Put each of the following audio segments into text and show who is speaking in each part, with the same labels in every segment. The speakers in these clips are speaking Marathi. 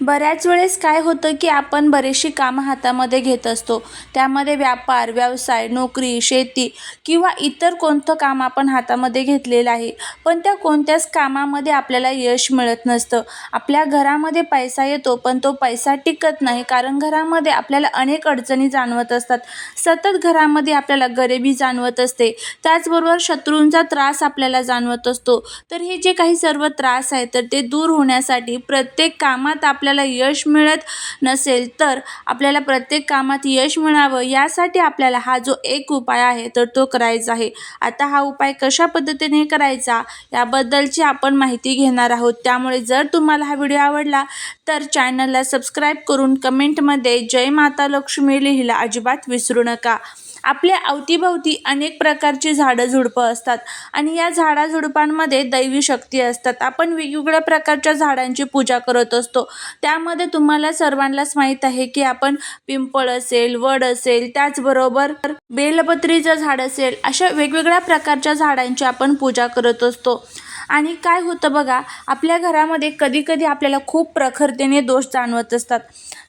Speaker 1: बऱ्याच वेळेस काय होतं की आपण बरीचशी कामं हातामध्ये घेत असतो. त्यामध्ये व्यापार व्यवसाय नोकरी शेती किंवा इतर कोणतं काम आपण हातामध्ये घेतलेलं आहे. पण त्या कोणत्याच कामामध्ये आपल्याला यश मिळत नसतं. आपल्या घरामध्ये पैसा येतो पण तो पैसा टिकत नाही कारण घरामध्ये आपल्याला अनेक अडचणी जाणवत असतात. सतत घरामध्ये आपल्याला गरिबी जाणवत असते. त्याचबरोबर शत्रूंचा त्रास आपल्याला जाणवत असतो. तर हे जे काही सर्व त्रास आहेत तर ते दूर होण्यासाठी प्रत्येक कामात आपल्या आपल्याला यश मिळत नसेल तर आपल्याला प्रत्येक कामात यश मिळावं यासाठी आपल्याला हा जो एक उपाय आहे तर तो करायचा आहे. आता हा उपाय कशा पद्धतीने करायचा याबद्दलची आपण माहिती घेणार आहोत. त्यामुळे जर तुम्हाला हा व्हिडिओ आवडला तर चॅनलला सबस्क्राईब करून कमेंटमध्ये जय माता लक्ष्मी लिहिला अजिबात विसरू नका. आपल्या अवतीभवती अनेक प्रकारची झाडं झुडपं असतात. आणि या झाडाझुडपांमध्ये दैवी शक्ती असतात. आपण वेगवेगळ्या प्रकारच्या झाडांची पूजा करत असतो. त्यामध्ये तुम्हाला सर्वांनाच माहीत आहे की आपण पिंपळ असेल वड असेल त्याचबरोबर बेलपत्रीचं झाड असेल अशा वेगवेगळ्या प्रकारच्या झाडांची आपण पूजा करत असतो. आणि काय होतं बघा आपल्या घरामध्ये कधीकधी आपल्याला खूप प्रखरतेने दोष जाणवत असतात.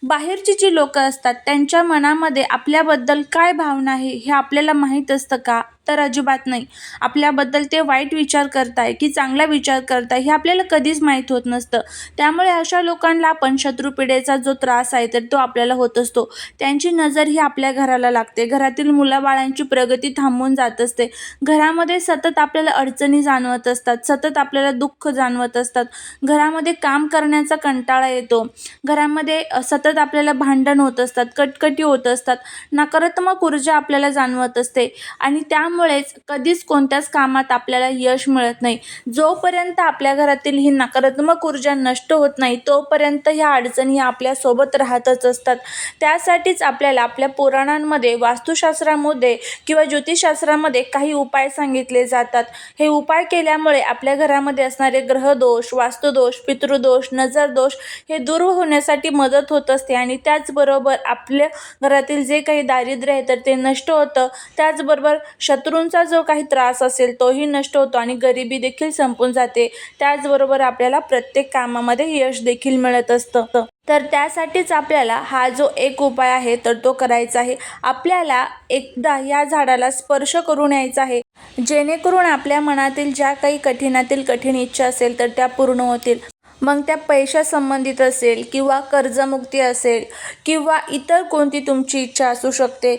Speaker 1: बाहेरची जी लोकं असतात त्यांच्या मनामध्ये आपल्याबद्दल काय भावना आहे हे आपल्याला माहीत असतं का? तर अजिबात नाही. आपल्याबद्दल ते वाईट विचार करताय की चांगला विचार करताय हे आपल्याला कधीच माहीत होत नसतं. त्यामुळे अशा लोकांना आपण शत्रुपिढेचा जो त्रास आहे तर तो आपल्याला होत असतो. त्यांची नजर ही आपल्या घराला लागते. घरातील मुलाबाळांची प्रगती थांबून जात असते. घरामध्ये सतत आपल्याला अडचणी जाणवत असतात सतत आपल्याला दुःख जाणवत असतात. घरामध्ये काम करण्याचा कंटाळा येतो. घरामध्ये सतत आपल्याला भांडण होत असतात कटकटी होत असतात. नकारात्मक ऊर्जा आपल्याला जाणवत असते. आणि त्या त्यामुळेच कधीच कोणत्याच कामात आपल्याला यश मिळत नाही. जोपर्यंत आपल्या घरातील ही नकारात्मक ऊर्जा नष्ट होत नाही तोपर्यंत ह्या अडचणी ह्या आपल्यासोबत राहतच असतात. त्यासाठीच आपल्याला आपल्या पुराणांमध्ये वास्तुशास्त्रामध्ये किंवा ज्योतिषशास्त्रामध्ये काही उपाय सांगितले जातात. हे उपाय केल्यामुळे आपल्या घरामध्ये असणारे ग्रहदोष वास्तुदोष पितृदोष नजरदोष हे दूर होण्यासाठी मदत होत असते आणि त्याचबरोबर आपल्या घरातील जे काही दारिद्र्य आहे तर ते नष्ट होतं. त्याचबरोबर शत शत्रूंचा जो काही त्रास असेल तोही नष्ट होतो आणि गरिबी देखील संपून जाते. त्याचबरोबर आपल्याला प्रत्येक कामामध्ये यश देखील मिळत असतं. तर त्यासाठीच आपल्याला हा जो एक उपाय आहे तर तो करायचा आहे. आपल्याला एकदा या झाडाला स्पर्श करून यायचा आहे. जेणेकरून आपल्या मनातील ज्या काही कठीणातील कठीण इच्छा असेल तर त्या पूर्ण होतील. मग त्या पैशासंबंधित असेल किंवा कर्जमुक्ती असेल किंवा इतर कोणती तुमची इच्छा असू शकते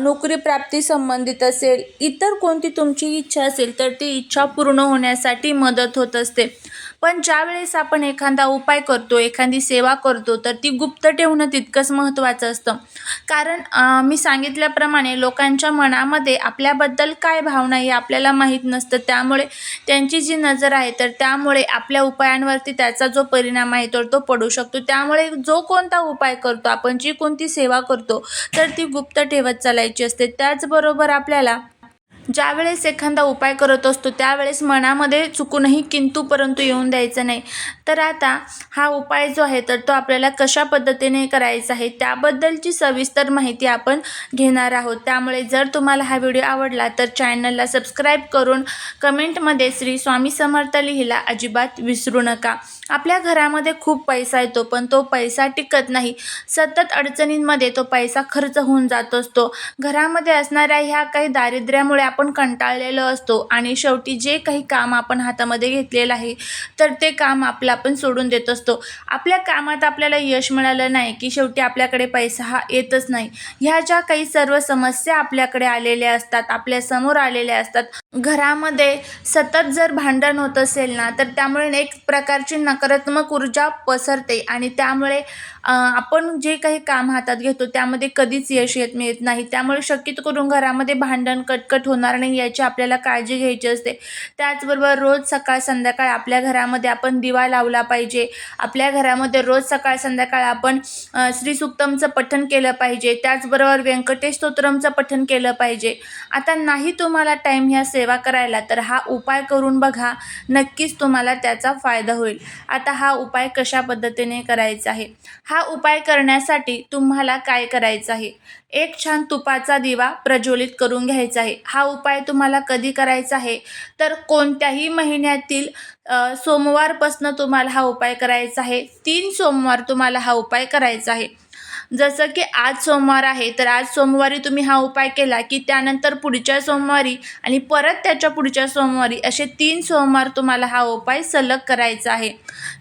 Speaker 1: नोकरी प्राप्ती संबंधित असेल इतर कोणती तुमची इच्छा असेल तर ती इच्छा पूर्ण होण्यासाठी मदत होत असते. पण ज्यावेळेस आपण एखादा उपाय करतो एखादी सेवा करतो तर ती गुप्त ठेवणं तितकंच महत्त्वाचं असतं. कारण मी सांगितल्याप्रमाणे लोकांच्या मनामध्ये आपल्याबद्दल काय भावना हे आपल्याला माहीत नसतं. त्यामुळे त्यांची जी नजर आहे तर त्यामुळे आपल्या उपायांवरती त्याचा जो परिणाम आहे तर तो पडू शकतो. त्यामुळे जो कोणता उपाय करतो आपण जी कोणती सेवा करतो तर ती गुप्त ठेवत चालायची असते. त्याचबरोबर आपल्याला ज्यावेळेस एखादा उपाय करत असतो त्यावेळेस मनामध्ये चुकूनही किंतु परंतु येऊन द्यायचं नाही. तर आता हा उपाय जो आहे तर तो आपल्याला कशा पद्धतीने करायचा आहे त्याबद्दलची सविस्तर माहिती आपण घेणार आहोत. त्यामुळे जर तुम्हाला हा व्हिडिओ आवडला तर चॅनलला सबस्क्राईब करून कमेंटमध्ये श्री स्वामी समर्थ लिहिला अजिबात विसरू नका. आपल्या घरामध्ये खूप पैसा येतो पण तो पैसा टिकत नाही. सतत अडचणींमध्ये तो पैसा खर्च होऊन जात असतो. घरामध्ये असणाऱ्या ह्या काही दारिद्र्यामुळे आपण कंटाळलेलो असतो आणि शेवटी जे काही काम आपण हातामध्ये घेतलेलं आहे तर ते काम आपलं आपण सोडून देत असतो. आपल्या कामात आपल्याला यश मिळालं नाही की शेवटी आपल्याकडे पैसा हा येतच नाही. ह्या ज्या काही सर्व समस्या आपल्याकडे आलेल्या असतात आपल्यासमोर आलेल्या असतात घरामध्ये सतत जर भांडण होत असेल ना तर त्यामुळे एक प्रकारची नकारात्मक ऊर्जा पसरते आणि त्यामुळे आपण जे काही काम हातात घेतो त्यामध्ये कधीच यश येत मिळत नाही. त्यामुळे शक्यतो करून घरामध्ये भांडण कटकट होणार नाही याची आपल्याला काळजी घ्यायची असते. त्याचबरोबर रोज सकाळ संध्याकाळ आपल्या घरामध्ये आपण दिवा लावला पाहिजे. आपल्या घरामध्ये रोज सकाळ संध्याकाळ आपण अ, श्रीसुक्तमचं पठण केलं पाहिजे. त्याचबरोबर व्यंकटेश स्तोत्रमचं पठण केलं पाहिजे. आता नाही तुम्हाला टाईम ह्या सेवा करायला तर हा उपाय करून बघा. नक्कीच तुम्हाला त्याचा फायदा होईल. आता हा उपाय कशा पद्धतीने करायचा आहे? हा हा उपाय करण्यासाठी तुम्हाला काय करायचं आहे? एक छान तुपाचा दिवा प्रज्वलित करून घ्यायचा आहे. हा उपाय तुम्हाला कधी करायचा आहे? तर कोणत्याही महिन्यातील सोमवारपासनं तुम्हाला हा उपाय करायचा आहे. तीन सोमवार तुम्हाला हा उपाय करायचा आहे. जसं की आज सोमवार आहे तर आज सोमवारी तुम्ही हा उपाय केला की त्यानंतर पुढच्या सोमवारी आणि परत त्याच्या पुढच्या सोमवारी असे तीन सोमवार तुम्हाला हा उपाय सलग करायचा आहे.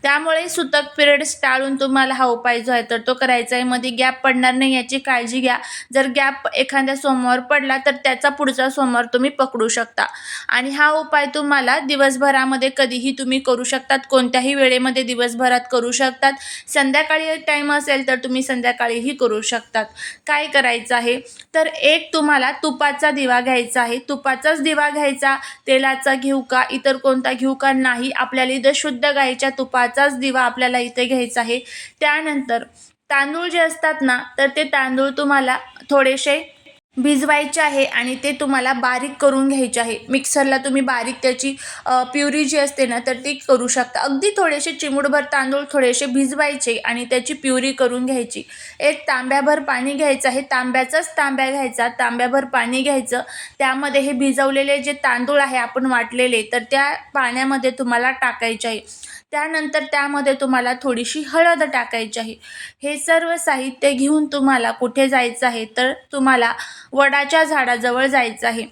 Speaker 1: त्यामुळे सुतक पिरियड्स टाळून तुम्हाला हा उपाय जो आहे तर तो करायचा आहे. मध्ये गॅप पडणार नाही याची काळजी घ्या. जर गॅप एखाद्या सोमवार पडला तर त्याचा पुढचा सोमवार तुम्ही पकडू शकता. आणि हा उपाय तुम्हाला दिवसभरामध्ये कधीही तुम्ही करू शकतात. कोणत्याही वेळेमध्ये दिवसभरात करू शकतात. संध्याकाळी टाईम असेल तर तुम्ही संध्याकाळी काहीही करू शकतात. काय करायचं आहे? तर एक तुम्हाला तुपाचा दिवा घ्यायचा आहे. तुपाचाच दिवा घ्यायचा तेलाचा घेऊ का इतर कोणता घेऊ का नाही आपल्याला इथं शुद्ध गायीच्या तुपाचाच दिवा आपल्याला इथे घ्यायचा आहे. त्यानंतर तांदूळ जे असतात ना तर ते तांदूळ तुम्हाला थोडेसे भिजवायचे आहे आणि ते तुम्हाला बारीक करून घ्यायचे आहे. मिक्सरला तुम्ही बारीक त्याची प्युरी जी असते ना तर ती करू शकता. अगदी थोडेसे चिमुडभर तांदूळ थोडेसे भिजवायचे आणि त्याची प्युरी करून घ्यायची. एक तांब्याभर पाणी घ्यायचं आहे. तांब्याचाच तांब्या घ्यायचा. तांब्याभर पाणी घ्यायचं. त्यामध्ये हे भिजवलेले जे तांदूळ आहे आपण वाटलेले तर त्या पाण्यामध्ये तुम्हाला टाकायचे आहे. त्यानंतर त्यामध्ये तुम्हाला थोडीशी हळद टाकायची आहे. हे सर्व साहित्य घेऊन तुम्हाला कुठे जायचं आहे तर तुम्हाला वडाच्या झाडाजवळ जायचं आहे.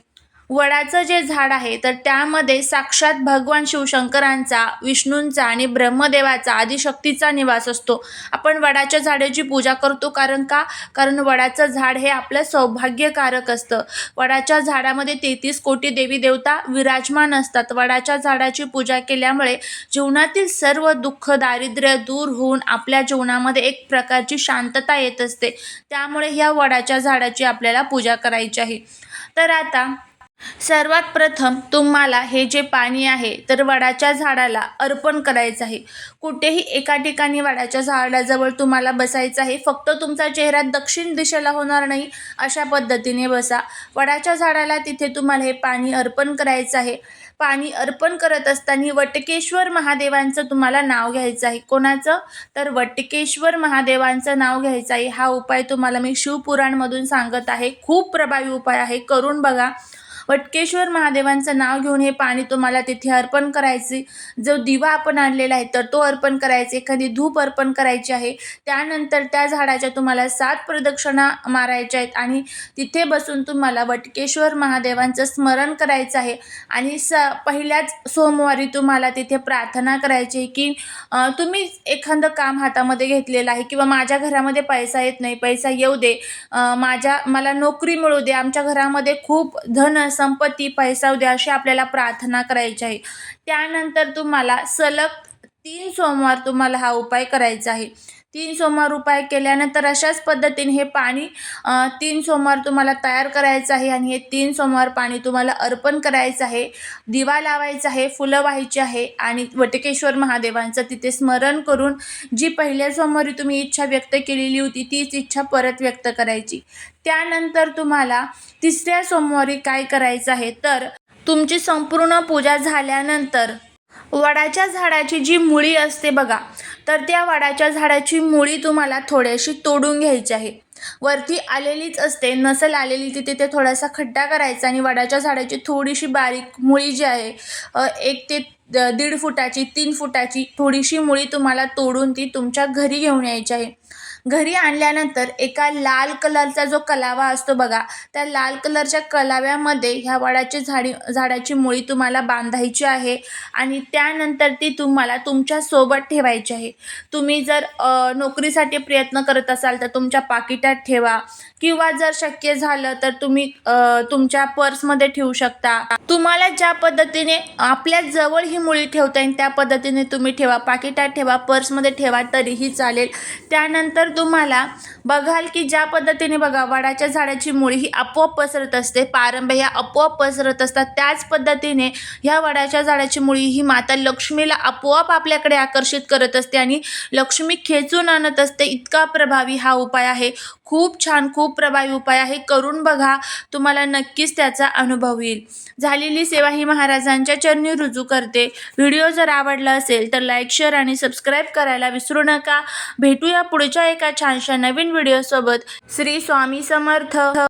Speaker 1: वडाचं जे झाड आहे तर त्यामध्ये साक्षात भगवान शिवशंकरांचा विष्णूंचा आणि ब्रह्मदेवाचा आदिशक्तीचा निवास असतो. आपण वडाच्या झाडाची पूजा करतो कारण का? कारण वडाचं झाड हे आपलं सौभाग्यकारक असतं. वडाच्या झाडामध्ये तेहतीस कोटी देवी देवता विराजमान असतात. वडाच्या झाडाची पूजा केल्यामुळे जीवनातील सर्व दुःख दारिद्र्य दूर होऊन आपल्या जीवनामध्ये एक प्रकारची शांतता येत असते. त्यामुळे ह्या वडाच्या झाडाची आपल्याला पूजा करायची आहे. तर आता सर्वात प्रथम तुम्हाला हे जे पाणी आहे तर वडाच्या झाडाला अर्पण करायचं आहे. कुठेही एका ठिकाणी वडाच्या झाडाजवळ तुम्हाला बसायचं आहे. फक्त तुमचा चेहरा दक्षिण दिशेला होणार नाही अशा पद्धतीने बसा. वडाच्या झाडाला तिथे तुम्हाला हे पाणी अर्पण करायचं आहे. पाणी अर्पण करत असताना वटकेश्वर महादेवांचं तुम्हाला नाव घ्यायचं आहे. कोणाचं? तर वटकेश्वर महादेवांचं नाव घ्यायचं आहे. हा उपाय तुम्हाला मी शिवपुराणमधून सांगत आहे. खूप प्रभावी उपाय आहे. करून बघा. वटकेश्वर महादेवांचं नाव घेऊन हे पाणी तुम्हाला तिथे अर्पण करायचे. जो दिवा आपण आणलेला आहे तर तो अर्पण करायचे. एखादी धूप अर्पण करायची आहे. त्यानंतर त्या झाडाच्या तुम्हाला सात प्रदक्षिणा मारायच्या आहेत आणि तिथे बसून तुम्हाला वटकेश्वर महादेवांचं स्मरण करायचं आहे. आणि स पहिल्याच सोमवारी तुम्हाला तिथे प्रार्थना करायची आहे की तुम्ही एखादं काम हातामध्ये घेतलेलं आहे किंवा माझ्या घरामध्ये पैसा येत नाही पैसा येऊ दे. माझ्या मला नोकरी मिळू दे. आमच्या घरामध्ये खूप धन संपत्ती पैसा उद्या अशी आपल्याला प्रार्थना करायची आहे. त्यानंतर तुम्हाला सलग तीन सोमवार तुम्हाला हा उपाय करायचा आहे. तीन सोमवार उपाय केल्यानंतर अशाच पद्धतीने हे पाणी तीन सोमवार तुम्हाला तयार करायचं आहे आणि हे तीन सोमवार पाणी तुम्हाला अर्पण करायचं आहे दिवा लावायचा आहे फुलं व्हायची आहे आणि वटकेश्वर महादेवांचं तिथे स्मरण करून जी पहिल्या सोमवारी तुम्ही इच्छा व्यक्त केलेली होती तीच इच्छा परत व्यक्त करायची. त्यानंतर तुम्हाला तिसऱ्या सोमवारी काय करायचं आहे? तर तुमची संपूर्ण पूजा झाल्यानंतर वडाच्या झाडाची जी मुळी असते बघा तर त्या वडाच्या झाडाची मुळी तुम्हाला थोडीशी तोडून घ्यायची आहे. वरती आलेलीच असते नसल आलेली तिथे ते थोडासा खड्डा करायचा आणि वडाच्या झाडाची थोडीशी बारीक मुळी जी आहे एक ते द- दीड फुटाची तीन फुटाची थोडीशी मुळी तुम्हाला तोडून ती तुमच्या घरी घेऊन यायची आहे. घरी आणल्यानंतर एका लाल कलरचा जो कलावा असतो बघा त्या लाल कलरच्या कलाव्यामध्ये ह्या वडाची झाडी झाडाची मुळी तुम्हाला बांधायची आहे आणि त्यानंतर ती तुम्हाला तुमच्यासोबत ठेवायची आहे. तुम्ही जर नोकरीसाठी प्रयत्न करत असाल तर तुमच्या पाकिटात ठेवा किंवा जर शक्य झालं तर तुम्ही तुमच्या पर्समध्ये ठेवू शकता. तुम्हाला ज्या पद्धतीने आपल्या जवळ ही मुळी ठेवता येईल त्या पद्धतीने तुम्ही ठेवा पाकिटात ठेवा पर्समध्ये ठेवा तरीही चालेल. त्यानंतर तुम्हाला बघाल की ज्या पद्धतीने बघा वडाच्या झाडाची मुळी ही आपोआप पसरत असते पारंब्या ह्या आपोआप पसरत असतात. त्याच पद्धतीने ह्या वडाच्या झाडाची मुळी ही माता लक्ष्मीला आपोआप आपल्याकडे आकर्षित करत असते आणि लक्ष्मी खेचून आणत असते. इतका प्रभावी हा उपाय आहे. खूप छान खूप प्रभावी उपाय आहे. करून बघा तुम्हाला नक्कीच त्याचा अनुभव येईल. झालेली सेवा ही महाराजांच्या चरणी रुजू करते. व्हिडिओ जर आवडला असेल तर लाईक शेअर आणि सबस्क्राईब करायला विसरू नका. भेटूया पुढच्या एका छानशा नवीन व्हिडिओसोबत. श्री स्वामी समर्थ.